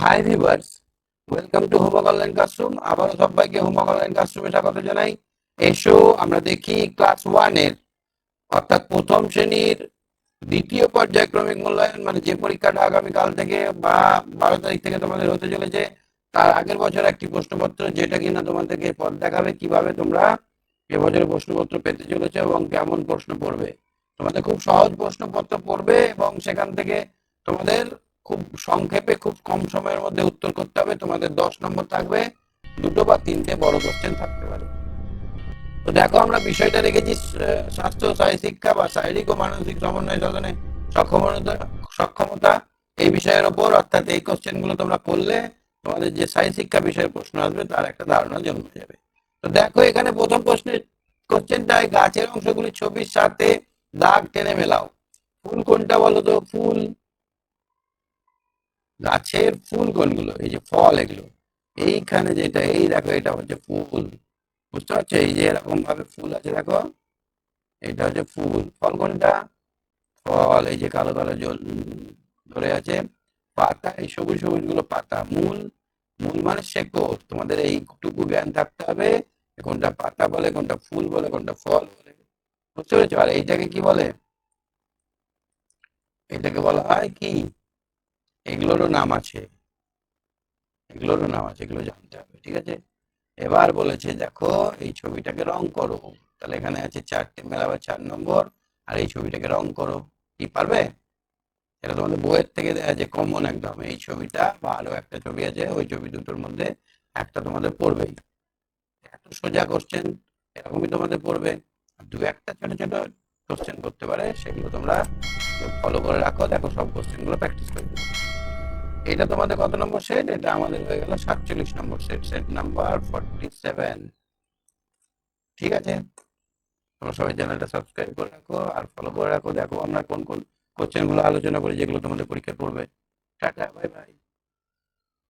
Hi viewers welcome to homework online classroom আবারও সবাইকে homework online ক্লাসরুমে স্বাগত জানাই। এসো আমরা দেখি ক্লাস ওয়ানের অর্থাৎ প্রথম শ্রেণির দ্বিতীয় পর্যায়ক্রমিক মূল্যায়ন মানে যে পরীক্ষাটা আগামীকাল থেকে বা বারো তারিখ থেকে তোমাদের হতে চলেছে, তার আগের বছর একটি প্রশ্নপত্র, যেটা কিনা তোমাদেরকে পথ দেখাবে কীভাবে তোমরা এবছরে প্রশ্নপত্র পেতে চলেছে এবং কেমন প্রশ্ন পড়বে। তোমাদের খুব সহজ প্রশ্নপত্র পড়বে এবং সেখান থেকে তোমাদের খুব সংক্ষেপে খুব কম সময়ের মধ্যে উত্তর করতে হবে। তোমাদের দশ নম্বর থাকবে, দুটো বা তিনটে বড় কোশ্চেন থাকতে পারে। তো দেখো, আমরা বিষয়টা রেখেছি স্বাস্থ্য শিক্ষা বা শারীরিক ও মানসিক সমন্বয় সাধনে সক্ষমতা সক্ষমতা এই বিষয়ের ওপর, অর্থাৎ এই কোশ্চেনগুলো তোমরা করলে তোমাদের যে শারীর শিক্ষা বিষয়ের প্রশ্ন আসবে, তার একটা ধারণা জন্মে যাবে। তো দেখো, এখানে প্রথম প্রশ্নের কোশ্চেনটায় গাছের অংশগুলি ছবির সাথে দাগ টেনে মেলাও। ফুল কোনটা বলো তো? ফুল গাছের ফুল কোনগুলো এই যে ফল এগুলো, এইখানে যেটা, এই দেখো, এটা হচ্ছে ফুল। বুঝতে পারছ? এই যে এরকম ভাবে ফুল আছে, দেখো। এটা হচ্ছে ফুল। ফল কোনটা? ফল, এই যে কালো কালো জল ধরে আছে। পাতা, এই সবুজ সবুজগুলো পাতা, মূল। মূল মানে শেকড়। তোমাদের এইটুকু জ্ঞান থাকতে হবে কোনটা পাতা বলে, কোনটা ফুল বলে, কোনটা ফল বলে। বুঝতে পেরেছ? আর এইটাকে কি বলে? এটাকে বলা হয় কি? এগুলোরও নাম আছে। এগুলোরও নাম আছে, এগুলো জানতে হবে, ঠিক আছে? এবার বলেছে, দেখো, এই ছবিটাকে রং করো। তাহলে এখানে আছে চারটে মেলাবে চার নম্বর, আর এই ছবিটাকে রং করো। কি পারবে? এটা তোমাদের বইয়ের থেকে দেওয়া আছে কমন একদম। এই ছবিটা বা আরও একটা ছবি আছে, ওই ছবি দুটোর মধ্যে একটা তোমাদের পড়বেই। এত সোজা কোশ্চেন এরকমই তোমাদের পড়বে। দু একটা ছোট ছোট কোশ্চেন করতে পারে, সেগুলো তোমরা ফলো করে রাখো। দেখো, সব কোশ্চেনগুলো প্র্যাকটিস করে দিও। এটা তোমাদের কত নম্বর সেট এটা আমাদের হয়ে গেল সাতচল্লিশ number set set number forty seven ঠিক আছে? তোমরা সবাই চ্যানেলটা সাবস্ক্রাইব করে রাখো আর ফলো করে রাখো। দেখো আমরা কোন কোন কোশ্চেনগুলো আলোচনা করি, যেগুলো তোমাদের পরীক্ষা পড়বে। Tata bye bye